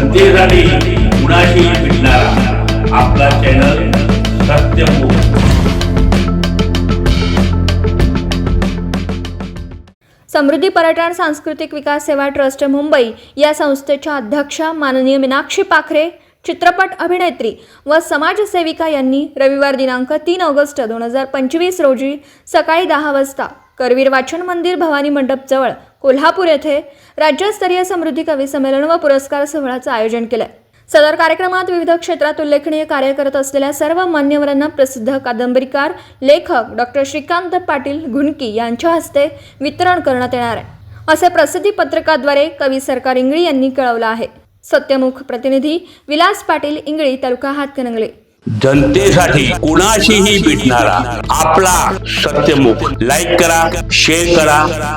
जनतेसाठी कुणाशी भेटणारा. आपला चॅनल सत्यमुख समृद्धी पर्यटन सांस्कृतिक विकास सेवा ट्रस्ट मुंबई या संस्थेच्या अध्यक्षा माननीय मीनाक्षी पाखरे चित्रपट अभिनेत्री व समाजसेविका यांनी रविवार दिनांक तीन ऑगस्ट दोन हजार पंचवीस रोजी सकाळी दहा वाजता करवीर वाचन मंदिर भवानी मंडपजवळ कोल्हापूर येथे राज्यस्तरीय समृद्धी कवी संमेलन व पुरस्कार सोहळ्याचं आयोजन केलं सदर कार्यक्रमात विविध क्षेत्रात उल्लेखनीय कार्य करत असलेल्या सर्व मान्यवरांना प्रसिद्ध कादंबरीकार लेखक डॉक्टर श्रीकांत पाटील घुणकी यांच्या हस्ते वितरण करण्यात येणार आहे. असे प्रसिद्धी पत्रकाद्वारे कवी सरकार इंगळी यांनी कळवलं आहे. सत्यमुख प्रतिनिधी विलास पाटील इंगळी तालुका हातकणंगले. जनतेसाठी कुणाशीही भेटणारा आपला सत्यमुख. लाईक करा शेअर करा